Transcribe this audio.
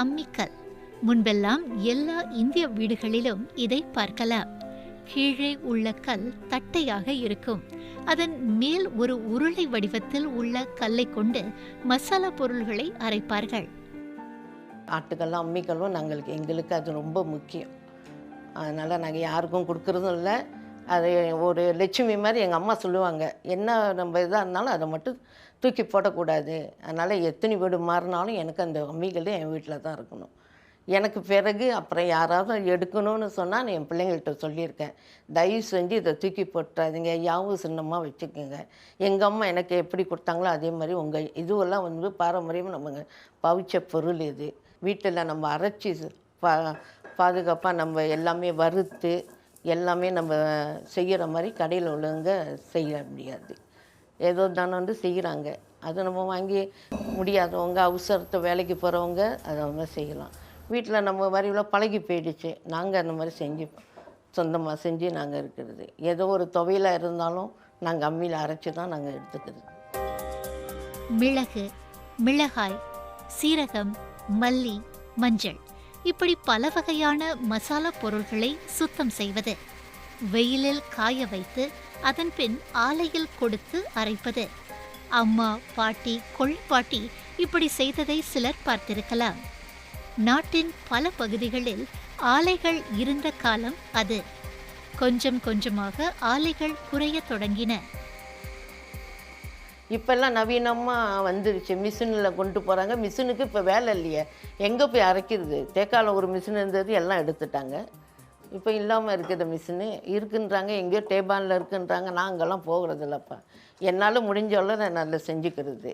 அம்மிக்கல். முன்பெல்லாம் எல்லா இந்திய வீடுகளிலும் இதை பார்க்கலாம். கீழே உள்ள கல் தட்டையாக இருக்கும். அதன் மேல் ஒரு உருளை வடிவத்தில் உள்ள கல்லை கொண்டு மசாலா பொருள்களை அரைப்பார்கள். ஆட்டுக்கல்லும் அம்மிக்கல்லும் நாங்களுக்கு எங்களுக்கு அது ரொம்ப முக்கியம். அதனால் நாங்கள் யாருக்கும் கொடுக்குறதும் இல்லை. அது ஒரு லட்சுமி மாதிரி எங்கள் அம்மா சொல்லுவாங்க. என்ன நம்ம இதாக இருந்தாலும் அதை மட்டும் தூக்கி போடக்கூடாது. அதனால் எத்தனை வீடு மாறினாலும் எனக்கு அந்த அம்மிகள் என் வீட்டில் தான் இருக்கணும். எனக்கு பிறகு அப்புறம் யாராவது எடுக்கணும்னு சொன்னால் நான் என் பிள்ளைங்கள்ட்ட சொல்லியிருக்கேன். தயவு செஞ்சு இதை தூக்கி போட்டுறாதீங்க. யாவும் சின்னமாக வச்சுக்கோங்க. எங்கள் அம்மா எனக்கு எப்படி கொடுத்தாங்களோ அதே மாதிரி உங்கள் இதுவெல்லாம் வந்து பாரம்பரியமாக நம்ம பவிச்ச பொருள் இது. வீட்டில் நம்ம அரைச்சி பா பாதுகாப்பாக நம்ம எல்லாமே வறுத்து எல்லாமே நம்ம செய்கிற மாதிரி கடையில் உள்ளவங்க செய்ய முடியாது. ஏதோ தானே வந்து செய்கிறாங்க அதை நம்ம வாங்கி முடியாதவங்க அவசரத்தை வேலைக்கு போகிறவங்க அதை அவங்க செய்யலாம். வீட்டில் நம்ம வரிவில் பழகி போயிடுச்சு. நாங்கள் அந்த மாதிரி செஞ்சு சொந்தமாக செஞ்சு நாங்கள் இருக்கிறது. ஏதோ ஒரு துவையலாக இருந்தாலும் நாங்கள் அம்மியில் அரைச்சி தான் நாங்கள் எடுத்துக்கிறது. மிளகு மிளகாய் சீரகம் மல்லி மஞ்சள் இப்படி பல வகையான மசாலா பொருள்களை சுத்தம் செய்வது வெயிலில் காய வைத்து அதன் பின் ஆலையில் கொடுத்து அரைப்பது. அம்மா பாட்டி கொள்பாட்டி இப்படி செய்ததை சிலர் பார்த்திருக்கலாம். நாட்டின் பல பகுதிகளில் ஆலைகள் இருந்த காலம் அது. கொஞ்சம் கொஞ்சமாக ஆலைகள் குறைய தொடங்கின. இப்போல்லாம் நவீனமாக வந்துருச்சு. மிஷினில் கொண்டு போகிறாங்க மிஷினுக்கு இப்போ வேலை இல்லையே. எங்கே போய் அரைக்கிறது? தேக்கால ஒரு மிஷின் இருந்தது எல்லாம் எடுத்துட்டாங்க. இப்போ இல்லாமல் இருக்குது மிஷினு இருக்குன்றாங்க எங்கேயோ டேபானில் இருக்குன்றாங்க. நான் அங்கெல்லாம் என்னால் முடிஞ்ச அளவு நான் நல்லா செஞ்சுக்கிறது.